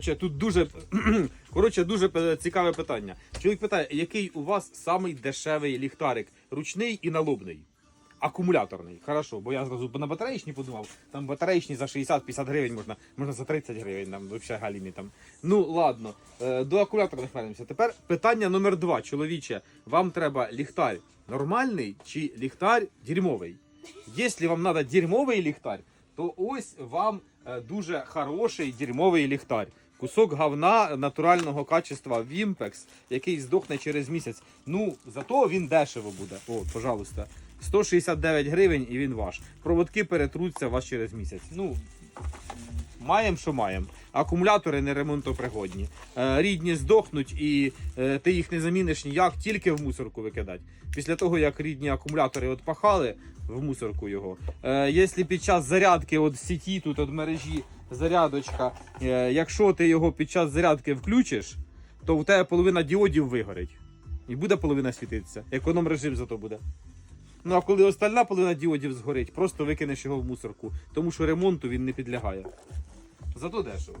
Тут дуже коротше, дуже цікаве питання. Чоловік питає, який у вас самий дешевий ліхтарик? Ручний і налобний? Акумуляторний. Хорошо, бо я зразу на батареїчні подумав, там батареїчні за 60-50 гривень можна, можна за 30 гривень, там взагалі галімі там. Ну ладно, е, до акумуляторних вернемося. Тепер питання номер два. Чоловіче, вам треба ліхтар нормальний чи ліхтар дерьмовий? Якщо вам треба дерьмовий ліхтар, то ось вам е, дуже хороший дерьмовий ліхтар. Кусок говна натурального качества Вімпекс, який здохне через місяць. Ну, зато він дешево буде. О, пожалуйста. 169 гривень і він ваш. Проводки перетруться вас через місяць. Ну, маємо, що маємо. Акумулятори не ремонтопригодні. Е, рідні здохнуть і е, ти їх не заміниш ніяк, тільки в мусорку викидати. Після того, як рідні акумулятори от в мусорку його. Е, якщо під час зарядки от сіті, тут от мережі зарядочка, е, якщо ти його під час зарядки включиш, то в тебе половина діодів вигорить. І буде половина світитися. Економ режим зато буде. Ну а коли остальна половина діодів згорить, просто викинеш його в мусорку, тому що ремонту він не підлягає. Зато дешево.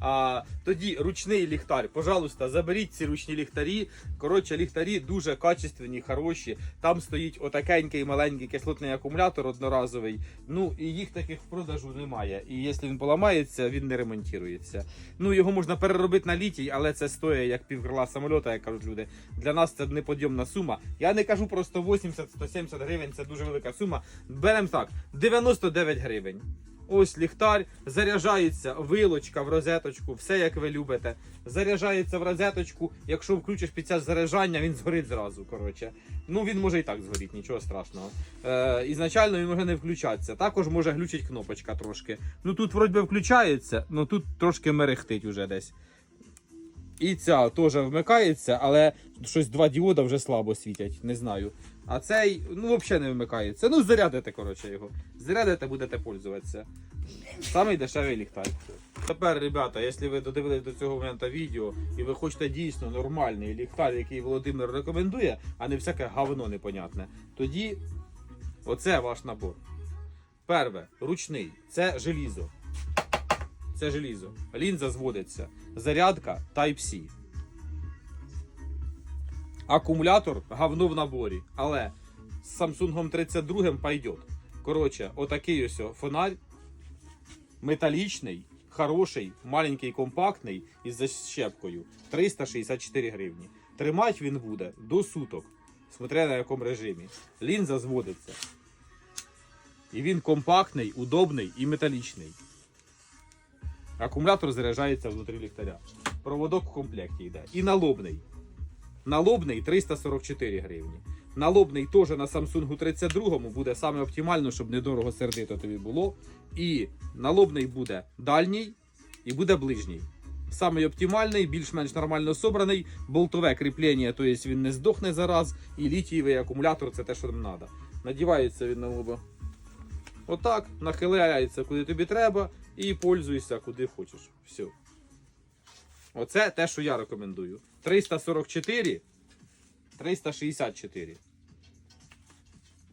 А тоді ручний ліхтар. Пожалуйста, заберіть ці ручні ліхтарі. Коротше, ліхтарі дуже качественні, хороші. Там стоїть отакенький маленький кислотний акумулятор одноразовий. Ну і їх таких в продажу немає. І якщо він поламається, він не ремонтується. Ну його можна переробити на літій, але це стоїть як півкрила самольота, як кажуть люди. Для нас це неподйомна сума. Я не кажу про 180-170 гривень, це дуже велика сума. Беремо так: 99 гривень. Ось ліхтар, заряджається вилочка в розеточку, все як ви любите. Заряджається в розеточку. Якщо включиш під час заряджання, він згорить зразу. Коротше. Ну він може і так згоріти, нічого страшного. Е, ізначально він може не включатися. Також може глючить кнопочка трошки. Ну тут вроді включається, але тут трошки мерехтить уже десь. І ця теж вмикається, але щось два діода вже слабо світять, не знаю. А цей, ну, взагалі не вмикається. Ну, зарядите, коротше, його. Зарядите, будете пользуватися. Самий дешевий ліхтар. Тепер, ребята, якщо ви додивились до цього моменту відео і ви хочете дійсно нормальний ліхтар, який Володимир рекомендує, а не всяке говно непонятне, тоді оце ваш набор. Перше, ручний, це желізо. Це желізо. Лінза зводиться. Зарядка Type-C. Акумулятор говно в наборі. Але з Samsung 32 пойдет. Коротше, отакий ось фонарь. Металічний, хороший, маленький, компактний із защепкою. 364 гривні. Тримати він буде до суток. Смотря на якому режимі. Лінза зводиться. І він компактний, удобний і металічний. Акумулятор заряджається внутрі ліхтаря. Проводок в комплекті йде. І налобний. Налобний 344 гривні. Налобний теж на Samsung 32 буде саме оптимально, щоб недорого сердито тобі було. І налобний буде дальній і буде ближній. Самий оптимальний, більш-менш нормально собраний, болтове кріплення, тобто він не здохне зараз, і літієвий акумулятор це те, що нам треба. Надівається він на лоба. Отак, нахиляється куди тобі треба, і пользуйся куди хочеш. Все. Оце те, що я рекомендую. 344, 364.